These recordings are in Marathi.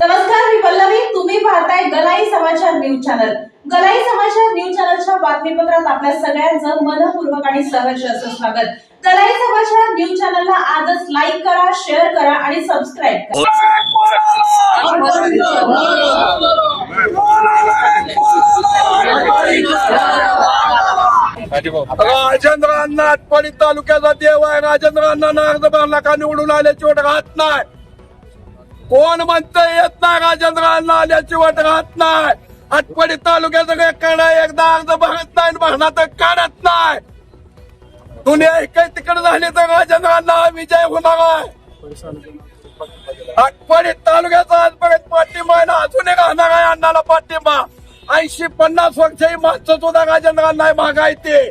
नमस्कार मी पल्लवी. तुम्ही पाहताय गलाई समाचार न्यूज चॅनल. गलाई समाचार न्यूज चॅनलच्या बातमीपत्रात आपल्या सगळ्यांचं मनपूर्वक आणि सहर्ष असं स्वागत. गलाई समाचार न्यूज चॅनलला आजच लाईक करा शेअर करा आणि सबस्क्राईब करा. राजेंद्र अण्णा आटपाडी तालुक्याचा देव आहे. राजेंद्र अण्णा अर्ज भरला का निवडून आल्याची वाट राहत नाही. कोण म्हणतं येत नाही राजेंद्र अण्णा आल्याची वाट राहत नाही. आटपाडी तालुक्याचं रेकॉर्ड एकदा अर्ज भरत नाही आणि तर काढत नाही. दुनिया काही तिकडे झाली तर राजेंद्रांना विजय होणार आहे. आटपाडी तालुक्याचा आजपर्यंत पाठिंबा आहे ना अजूनही राहणार आहे अण्णाला पाठिंबा. ऐंशी पन्नास वर्षाची माणसं सुद्धा राजेंद्रांना अण्णा ते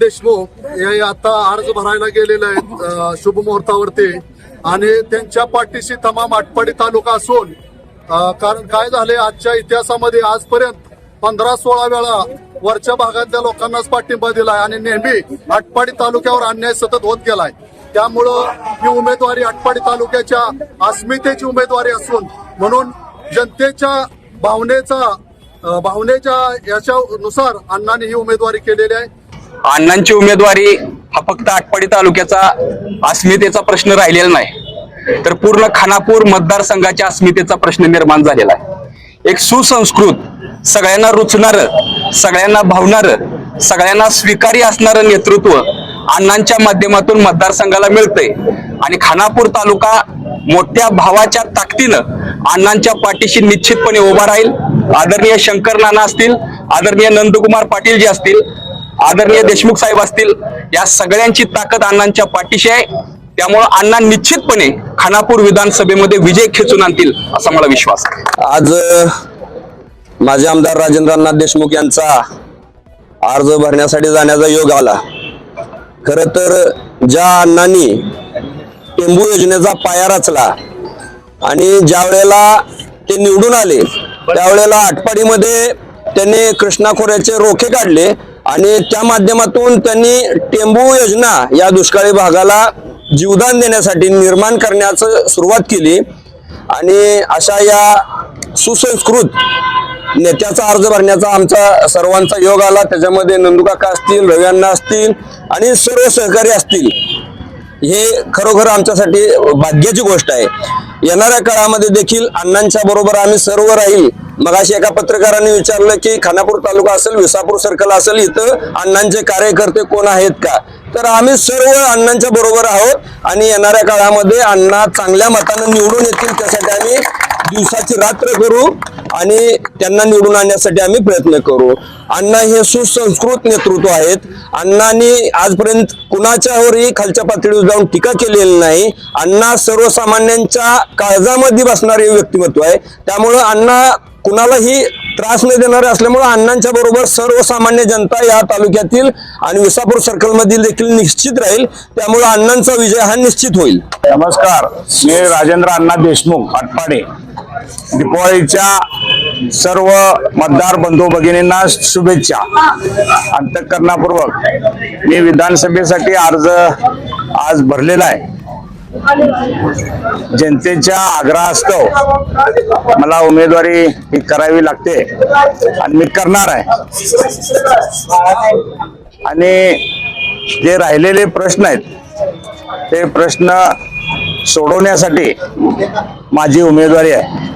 देशमुख हे आता अर्ज भरायला गेलेले आहेत शुभ मुहूर्तावरती आणि त्यांच्या पाठीशी तमाम आटपाडी तालुका असून कारण काय झाले आजच्या इतिहासामध्ये आजपर्यंत पंधरा सोळा वेळा वरच्या भागातल्या लोकांनाच पाठिंबा दिलाय आणि नेहमी आटपाडी तालुक्यावर अन्याय सतत होत गेलाय. त्यामुळं ही उमेदवारी आटपाडी तालुक्याच्या अस्मितेची उमेदवारी असून म्हणून जनतेच्या भावनेचा भावनेच्या याच्यानुसार अण्णांनी ही उमेदवारी केलेली आहे. अण्णांची उमेदवारी हा फक्त आटपाडी तालुक्याचा अस्मितेचा प्रश्न राहिलेला नाही. तर पूर्ण खानापूर मतदारसंघाच्या अस्मितेचा प्रश्न निर्माण झालेला आहे. एक सुसंस्कृत सगळ्यांना रुचणार सगळ्यांना भावणार सगळ्यांना स्वीकार्य असणारं नेतृत्व अण्णांच्या माध्यमातून मतदारसंघाला मिळतंय. आणि खानापूर तालुका मोठ्या भावाच्या ताकदीनं अण्णांच्या पाठीशी निश्चितपणे उभा राहील. आदरणीय शंकर नाना असतील आदरणीय नंदकुमार पाटील जे असतील आदरणीय देशमुख साहेब असतील या सगळ्यांची ताकद अण्णांच्या पाठीशी आहे. त्यामुळं अण्णा निश्चितपणे खानापूर विधानसभेमध्ये विजय खेचून आणतील असा मला विश्वास आज माझे आमदार राजेंद्रनाथ देशमुख यांचा अर्ज भरण्यासाठी जाण्याचा योग आला. खर तर ज्या अण्णांनी टेंबू योजनेचा पाया रचला आणि ज्या वेळेला ते निवडून आले त्यावेळेला आटपाडीमध्ये त्यांनी कृष्णा खोऱ्याचे रोखे काढले आणि त्या माध्यमातून त्यांनी टेंबू योजना या दुष्काळी भागाला जीवदान देण्यासाठी निर्माण करण्याचं सुरुवात केली. आणि अशा या सुसंस्कृत नेत्याचा अर्ज भरण्याचा आमचा सर्वांचा योग आला. त्याच्यामध्ये नंदुकाका असतील रव्यांना असतील आणि सर्व सहकारी असतील हे खरोखर आमच्यासाठी भाग्याची गोष्ट आहे. येणाऱ्या काळामध्ये देखील अण्णांच्या बरोबर आम्ही सर्व राहील मग अशी एका पत्रकाराने विचारलं की खानापूर तालुका असेल विसापूर सर्कल असेल इथं अण्णांचे कार्यकर्ते कोण आहेत का? तर आम्ही सर्व अण्णांच्या बरोबर आहोत आणि येणाऱ्या काळामध्ये अण्णा चांगल्या मतानं निवडून येतील त्यासाठी आम्ही दिवसाची रात्र करू आणि त्यांना निवडून आणण्यासाठी आम्ही प्रयत्न करू. अण्णा हे सुसंस्कृत नेतृत्व आहेत. अण्णांनी आजपर्यंत कुणाच्यावरही खालच्या पातळीवर जाऊन टीका केलेली नाही. अण्णा सर्वसामान्यांच्या काळजामध्ये बसणारे व्यक्तिमत्व आहे. त्यामुळं अण्णा कुणालाही त्रास न देणारे असल्यामुळे अण्णांच्या बरोबर सर्वसामान्य जनता या तालुक्यातील आणि विसापूर सर्कल मधील देखील निश्चित राहील. त्यामुळे अण्णांचा विजय हा निश्चित होईल. नमस्कार. मी राजेंद्र अण्णा देशमुख आटपाडे. दिपावळीच्या सर्व मतदार बंधू भगिनींना शुभेच्छा. अंतकरणापूर्वक मी विधानसभेसाठी अर्ज आज भरलेला आहे. जनतेच्या आग्रहास्तव मला उमेदवारी ही करावी लागते. आणि मी करणार आहे. आणि जे राहिलेले प्रश्न आहेत ते प्रश्न सोडवण्यासाठी माझी उमेदवारी आहे.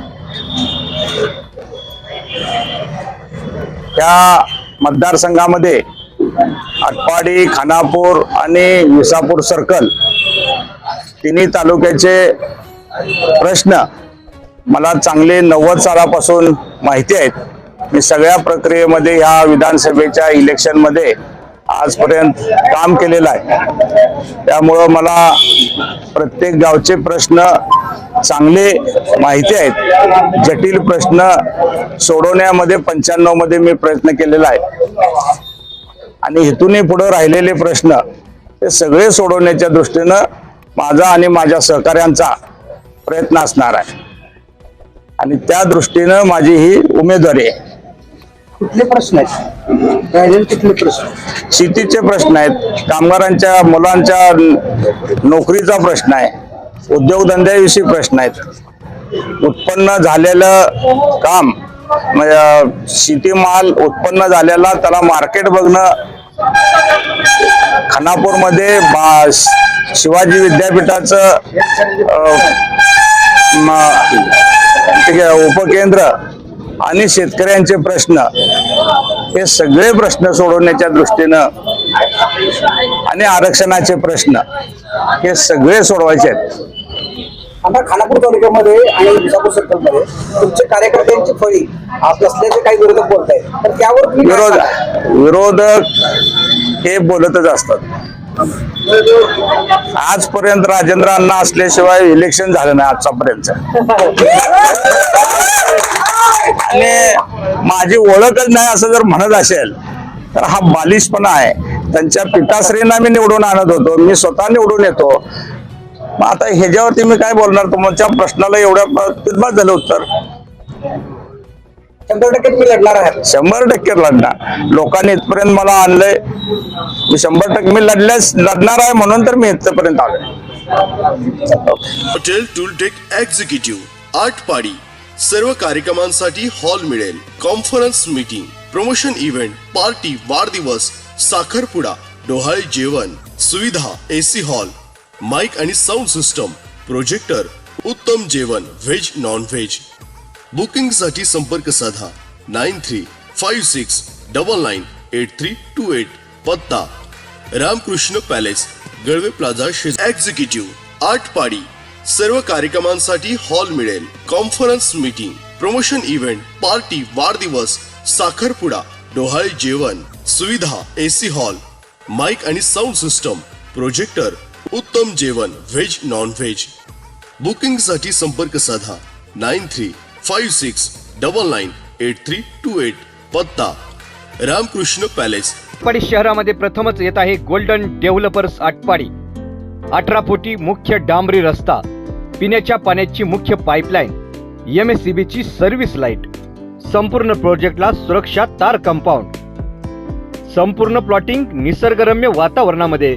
त्या मतदारसंघामध्ये आटपाडी खानापूर आणि विसापूर सर्कल तिन्ही तालुक्याचे प्रश्न मला चांगले नव्वद सालापासून माहिती आहेत. मी सगळ्या प्रक्रियेमध्ये ह्या विधानसभेच्या इलेक्शनमध्ये आजपर्यंत काम केलेलं आहे. त्यामुळं मला प्रत्येक गावचे प्रश्न चांगले माहिती आहेत. जटिल प्रश्न सोडवण्यामध्ये पंच्याण्णवमध्ये मी प्रयत्न केलेला आहे. आणि हेतूनही पुढं राहिलेले प्रश्न ते सगळे सोडवण्याच्या दृष्टीनं माझा आणि माझ्या सहकाऱ्यांचा प्रयत्न असणार आहे. आणि त्या दृष्टीनं माझी ही उमेदवारी आहे. कुठले प्रश्न आहेत? कुठले प्रश्न शेतीचे प्रश्न आहेत कामगारांच्या मुलांच्या नोकरीचा प्रश्न आहे उद्योगधंद्याविषयी प्रश्न आहेत. उत्पन्न झालेलं काम म्हणजे शेतीमाल उत्पन्न झालेला त्याला मार्केट बघणं खानापूरमध्ये बा- शिवाजी विद्यापीठाचं म- उपकेंद्र आणि शेतकऱ्यांचे प्रश्न हे सगळे प्रश्न सोडवण्याच्या दृष्टीनं आणि आरक्षणाचे प्रश्न हे सगळे सोडवायचे आहेत. आता खानापूर तालुक्यामध्ये आणि विजापूर सर्कलमध्ये तुमच्या कार्यकर्त्यांची फळी आप असल्याचे काही विरोधक बोलत आहेत तर त्यावर विरोध? विरोधक हे बोलतच असतात. आजपर्यंत राजेंद्र अण्णा असल्याशिवाय इलेक्शन झालं नाही आजच्यापर्यंत. आणि माझी ओळखच नाही असं जर म्हणत असेल तर हा बालिशपणा आहे. त्यांच्या पिताश्रींना मी निवडून आणत होतो. मी स्वतः निवडून येतो. मग आता ह्याच्यावरती मी काय बोलणार तुमच्या प्रश्नाला एवढ्या झालं उत्तर? शंभर टक्के तुम्ही लढणार आहात. शंभर टक्के लढणार. लोकांनी इथपर्यंत मला आणलंय. मी शंभर टक्के मी लढल्यास लढणार आहे म्हणून तर मी इथपर्यंत आलोय. हॉटेल टूलटेक एक्झिक्युटिव्ह आठ पाडी सर्व कार्यक्रमांसाठी हॉल मिळेल. Conference meeting promotion event party वाढदिवस साखरपुडा डोहाळे जेवण सुविधा एसी हॉल. माइक आणि साऊंड सिस्टम प्रोजेक्टर उत्तम जेवण व्हेज नॉन व्हेज बुकिंगसाठी संपर्क साधा. Nine three five six double nine eight three two eight. पत्ता. रामकृष्ण पॅलेस गळवे प्लाझा शेज एक्झिक्युटिव्ह आठ पाडी सर्व कार्यक्रमांसाठी हॉल मिळेल. Conference meeting promotion event party वाढदिवस साखरपुडा डोहाळे जेवण सुविधा एसी हॉल माइक आणि साऊंड सिस्टम प्रोजेक्टर उत्तम जेवण व्हेज नॉन व्हेज बुकिंगसाठी संपर्क साधा. Nine three five six double nine eight three two eight. पत्ता. रामकृष्ण पॅलेस. आटपाडी शहरामध्ये प्रथमच येत आहे गोल्डन डेव्हलपर्स आटपाडी अठरा फुटी मुख्य डांबरी रस्ता. पिण्याच्या पाण्याची मुख्य पाईपलाईन. एम एस सी बीची सर्व्हिस लाइट. संपूर्ण प्रोजेक्टला सुरक्षा तार कंपाऊंड. संपूर्ण प्लॉटिंग निसर्गरम्य वातावरणामध्ये.